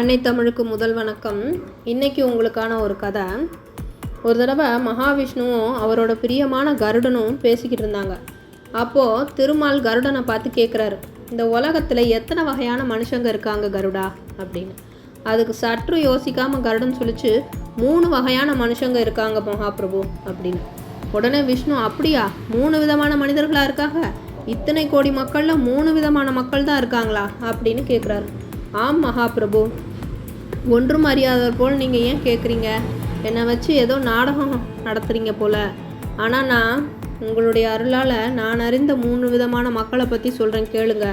அன்னை தமிழுக்கு முதல் வணக்கம். இன்னைக்கு உங்களுக்கான ஒரு கதை. ஒரு தடவை மகாவிஷ்ணுவும் அவரோட பிரியமான கருடனும் பேசிக்கிட்டு இருந்தாங்க. அப்போது திருமால் கருடனை பார்த்து கேட்குறாரு இந்த உலகத்தில் எத்தனை வகையான மனுஷங்க இருக்காங்க கருடா? அப்படின்னு. அதுக்கு சற்று யோசிக்காமல் கருடன் சொல்லிச்சு மூணு வகையான மனுஷங்க இருக்காங்க மகாபிரபு அப்படின்னு. உடனே விஷ்ணு அப்படியா? மூணு விதமான மனிதர்களாக இருக்காங்க? இத்தனை கோடி மக்களில் மூணு விதமான மக்கள் தான் இருக்காங்களா? அப்படின்னு கேட்குறாரு ஆம் மகாபிரபு. ஒன்றும் அறியாதவர் போல் நீங்கள் ஏன் கேட்குறீங்க என்னை வச்சு ஏதோ நாடகம் நடத்துகிறீங்க போல். ஆனால் நான் உங்களுடைய அருளால் நான் அறிந்த மூணு விதமான மக்களை பற்றி சொல்கிறேன் கேளுங்க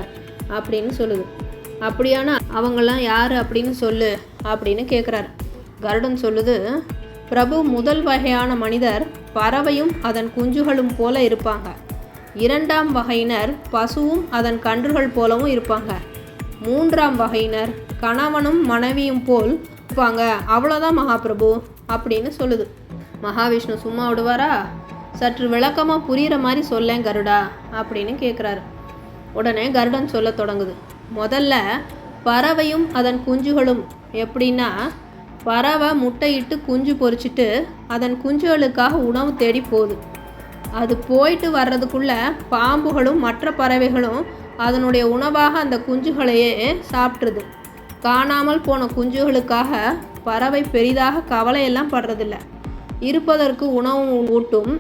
அப்படின்னு சொல்லுது. அப்படியான அவங்களாம் யார் அப்படின்னு சொல்லு அப்படின்னு கேட்குறாரு கருடன் சொல்லுது பிரபு முதல் வகையான மனிதர் பறவையும் அதன் குஞ்சுகளும் போல இருப்பாங்க. இரண்டாம் வகையினர் பசுவும் அதன் கன்றுகள் போலவும் இருப்பாங்க. மூன்றாம் வகையினர் கணவனும் மனைவியும் போல் இருப்பாங்க. அவ்வளோதான் மகாபிரபு அப்படின்னு சொல்லுது. மகாவிஷ்ணு சும்மா விடுவாரா? சற்று விளக்கமாக புரிகிற மாதிரி சொல்லேன் கருடா அப்படின்னு கேட்குறாரு உடனே கருடன் சொல்ல தொடங்குது. முதல்ல பறவையும் அதன் குஞ்சுகளும் எப்படின்னா பறவை முட்டையிட்டு குஞ்சு பொறிச்சிட்டு அதன் குஞ்சுகளுக்காக உணவு தேடி போகுது. அது போயிட்டு வர்றதுக்குள்ள பாம்புகளும் மற்ற பறவைகளும் அதனுடைய உணவாக அந்த குஞ்சுகளையே சாப்பிட்ருது காணாமல் போன குஞ்சுகளுக்காக பறவை பெரிதாக கவலையெல்லாம் படுறதில்ல. இருப்பதற்கு உணவு ஊட்டும்.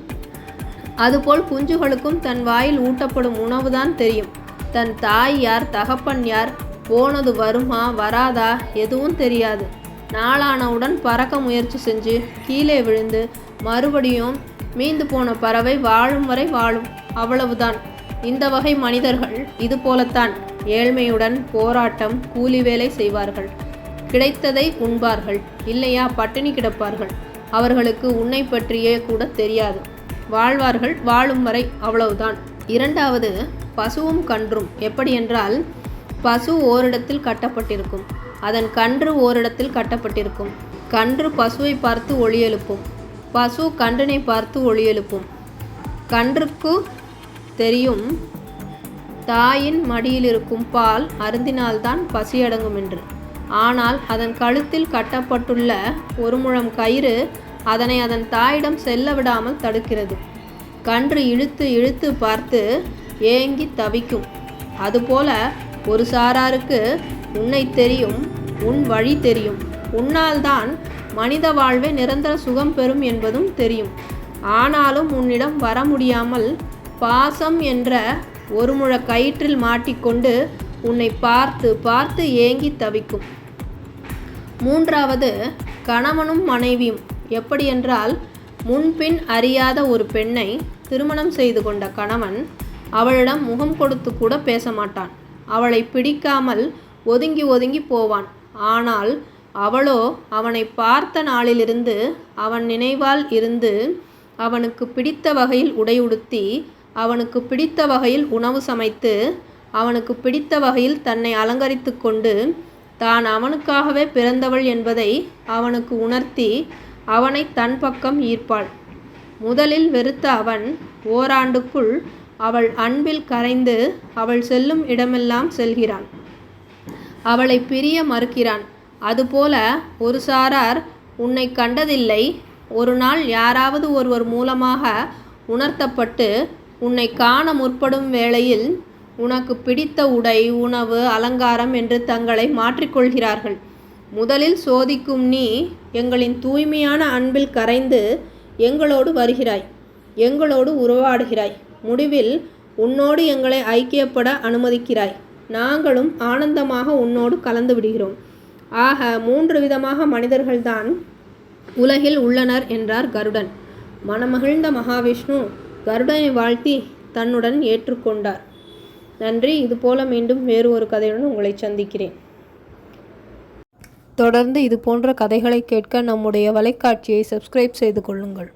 அதுபோல் குஞ்சுகளுக்கும் தன் வாயில் ஊட்டப்படும் உணவு தான் தெரியும். தன் தாய் யார் தகப்பன் யார் போனது வருமா வராதா எதுவும் தெரியாது. நாளானவுடன் பறக்க முயற்சி செஞ்சு கீழே விழுந்து மறுபடியும் மீந்து போன பறவை வாழும் வரை வாழும். அவ்வளவுதான். இந்த வகை மனிதர்கள் இது போலத்தான். ஏழ்மையுடன் போராட்டம் கூலி வேலை செய்வார்கள். கிடைத்ததை உண்பார்கள் இல்லையா பட்டினி கிடப்பார்கள். அவர்களுக்கு உன்னை பற்றியே கூட தெரியாது. வாழ்வார்கள் வாழும் வரை அவ்வளவுதான். இரண்டாவது பசுவும் கன்றும் எப்படி என்றால் பசு ஓரிடத்தில் கட்டப்பட்டிருக்கும். அதன் கன்று ஓரிடத்தில் கட்டப்பட்டிருக்கும். கன்று பசுவை பார்த்து ஒளி எழுப்பும். பசு கன்றினை பார்த்து ஒளி எழுப்பும். கன்றுக்கு தெரியும் தாயின் மடியில் இருக்கும் பால் அருந்தினால்தான் பசியடங்கும் என்று. ஆனால் அதன் கழுத்தில் கட்டப்பட்டுள்ள ஒரு முழம் கயிறு அதனை அதன் தாயிடம் செல்ல விடாமல் தடுக்கிறது. கன்று இழுத்து இழுத்து பார்த்து ஏங்கி தவிக்கும். அதுபோல ஒரு சாராருக்கு உன்னை தெரியும் உன் வழி தெரியும். உன்னால்தான் மனித வாழ்வே நிரந்தர சுகம் பெறும் என்பதும் தெரியும். ஆனாலும் உன்னிடம் வர முடியாமல் பாசம் என்ற ஒரு முழ கயிற்றில் மாட்டிக்கொண்டு உன்னை பார்த்து பார்த்து ஏங்கி தவிக்கும். மூன்றாவது கணவனும் மனைவியும். எப்படியென்றால் முன்பின் அறியாத ஒரு பெண்ணை திருமணம் செய்து கொண்ட கணவன் அவளிடம் முகம் கொடுத்து கூட பேச மாட்டான் அவளை பிடிக்காமல் ஒதுங்கி ஒதுங்கி போவான். ஆனால் அவளோ அவனை பார்த்த நாளிலிருந்து அவன் நினைவால் இருந்து அவனுக்கு பிடித்த வகையில் உடையுடுத்தி அவனுக்கு பிடித்த வகையில் உணவு சமைத்து அவனுக்கு பிடித்த வகையில் தன்னை அலங்கரித்து கொண்டு தான் அவனுக்காகவே பிறந்தவள் என்பதை அவனுக்கு உணர்த்தி அவனை தன் பக்கம் ஈர்ப்பாள். முதலில் வெறுத்த அவன் ஓராண்டுக்குள் அவள் அன்பில் கரைந்து அவள் செல்லும் இடமெல்லாம் செல்கிறான். அவளை பிரிய மறுக்கிறான். அதுபோல ஒரு சாரார் உன்னை கண்டதில்லை. ஒரு நாள் யாராவது ஒருவர் மூலமாக உணர்த்தப்பட்டு உன்னை காண முற்படும் வேளையில் உனக்கு பிடித்த உடை உணவு அலங்காரம் என்று தங்களை மாற்றிக்கொள்கிறார்கள். முதலில் சோதிக்கும் நீ எங்களின் தூய்மையான அன்பில் கரைந்து எங்களோடு வருகிறாய் எங்களோடு உறவாடுகிறாய். முடிவில் உன்னோடு எங்களை ஐக்கியப்பட அனுமதிக்கிறாய். நாங்களும் ஆனந்தமாக உன்னோடு கலந்து விடுகிறோம். ஆக மூன்று விதமாக மனிதர்கள்தான் உலகில் உள்ளனர் என்றார் கருடன். மனமகிழ்ந்த மகாவிஷ்ணு கருடனை வாழ்த்தி தன்னுடன் ஏற்றுக்கொண்டார். நன்றி. இதுபோல மீண்டும் வேறு ஒரு கதையுடன் உங்களை சந்திக்கிறேன். தொடர்ந்து இது போன்ற கதைகளை கேட்க நம்முடைய வலைக்காட்சியை சப்ஸ்கிரைப் செய்து கொள்ளுங்கள்.